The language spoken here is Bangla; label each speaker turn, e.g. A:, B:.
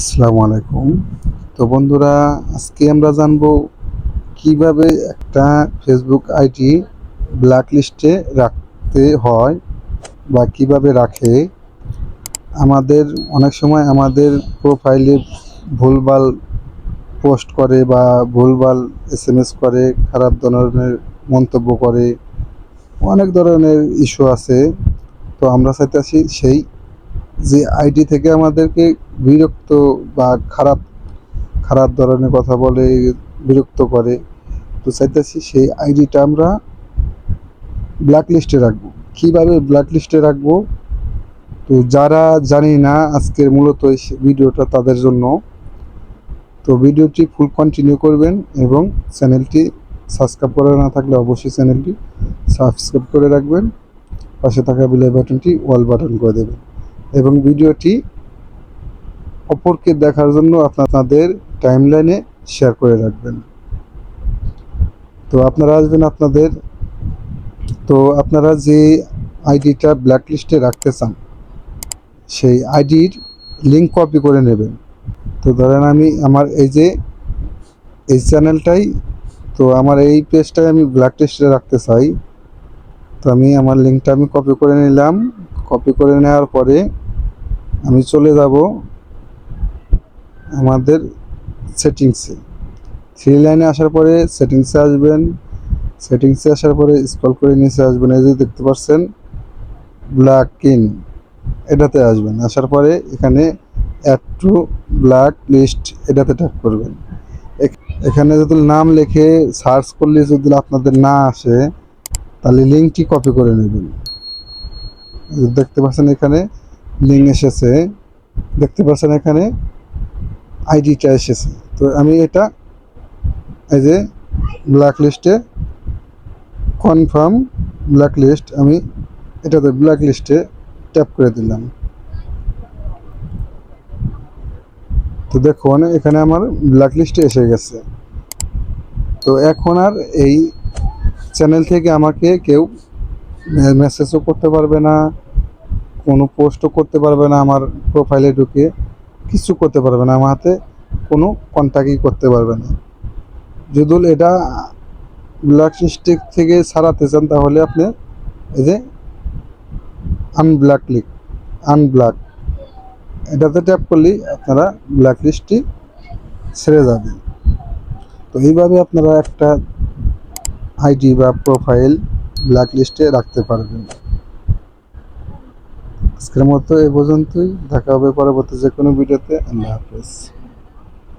A: আসসালামু আলাইকুম। তো বন্ধুরা, আজকে আমরা জানব কীভাবে একটা ফেসবুক আইডি ব্ল্যাক লিস্টে রাখতে হয় বা কীভাবে রাখে। আমাদের, অনেক সময় আমাদের প্রোফাইলে ভুলভাল পোস্ট করে বা ভুলভাল এস এম এস করে, খারাপ ধরনের মন্তব্য করে, অনেক ধরনের ইস্যু আছে। তো আমরা চাইতেছি সেই যে আইডি থেকে আমাদেরকে বিরক্ত বা খারাপ খারাপ ধরনের কথা বলে বিরক্ত করে, তো চাইতেছি সেই আইডিটা আমরা ব্ল্যাক লিস্টে রাখব। কীভাবে ব্ল্যাক লিস্টে রাখব? তো যারা জানি না আজকের মূলত এই ভিডিওটা তাদের জন্য, তো ভিডিওটি ফুল কন্টিনিউ করবেন এবং চ্যানেলটি সাবস্ক্রাইব করা না থাকলে অবশ্যই চ্যানেলটি সাবস্ক্রাইব করে রাখবেন। পাশে থাকা বিলাই বাটনটি ওয়াল বাটন করে দেবেন এবং ভিডিওটি অপরকে দেখার জন্য আপনাদের টাইমলাইনে শেয়ার করে রাখবেন। তো আপনারা আসবেন আপনাদের, তো আপনারা যে আইডিটা ব্ল্যাক লিস্টে রাখতে চান, সেই আইডির লিঙ্ক কপি করে নেবেন। তো ধরেন আমি আমার এই যে, এই চ্যানেলটাই তো আমার এই পেজটাই আমি ব্ল্যাক লিস্টে রাখতে চাই। তো আমি আমার লিঙ্কটা আমি কপি করে নিলাম। কপি করে নেওয়ার পরে আমি চলে যাব আমাদের সেটিংসে থ্রি লাইনে আসার পরে সেটিংসে আসবেন। সেটিংসে আসার পরে স্ক্রল করে নিচে আসবেন। এই যে দেখতে পাচ্ছেন ব্ল্যাক ইন এটাতে আসবেন। আসার পরে এখানে অ্যাড টু ব্ল্যাক লিস্ট এটাতে ট্যাপ করবেন। এখ- এখানে যদি নাম লিখে সার্চ করলে যদি আপনাদের না আসে, তাহলে লিঙ্কটি কপি করে নেবেন। দেখতে পাচ্ছেন এখানে লিঙ্ক এসেছে। দেখতে পাচ্ছেন এখানে আইডিটা এসেছে। তো আমি এটা এই যে ব্ল্যাক লিস্টে কনফার্ম ব্ল্যাক লিস্ট আমি এটাতে ব্ল্যাক লিস্টে ট্যাপ করে দিলাম। তো দেখুন, এখানে আমার ব্ল্যাক লিস্টে এসে গেছে। তো এখন আর এই চ্যানেল থেকে আমাকে কেউ মেসেজও করতে পারবে না, কোনো পোস্টও করতে পারবে না আমার প্রোফাইলে ঢুকে। কিছু করতে পারবে না, আমার হাতে কোনো কন্ট্যাক্টই করতে পারবে না। যদি এটা ব্ল্যাক লিস্টিক থেকে সারাতে চান, তাহলে আপনি এই যে আনব্ল্যাক লিক আনব্ল্যাক এটাতে ট্যাপ করলেই আপনারা ব্ল্যাক লিস্টটি ছেড়ে যাবে। তো এইভাবে আপনারা একটা আইডি বা প্রোফাইল ব্ল্যাক লিস্টে রাখতে পারবেন। আজকের মতো এ পর্যন্তই। দেখা হবে পরবর্তী যে কোনো ভিডিওতে। আল্লাহ হাফেজ।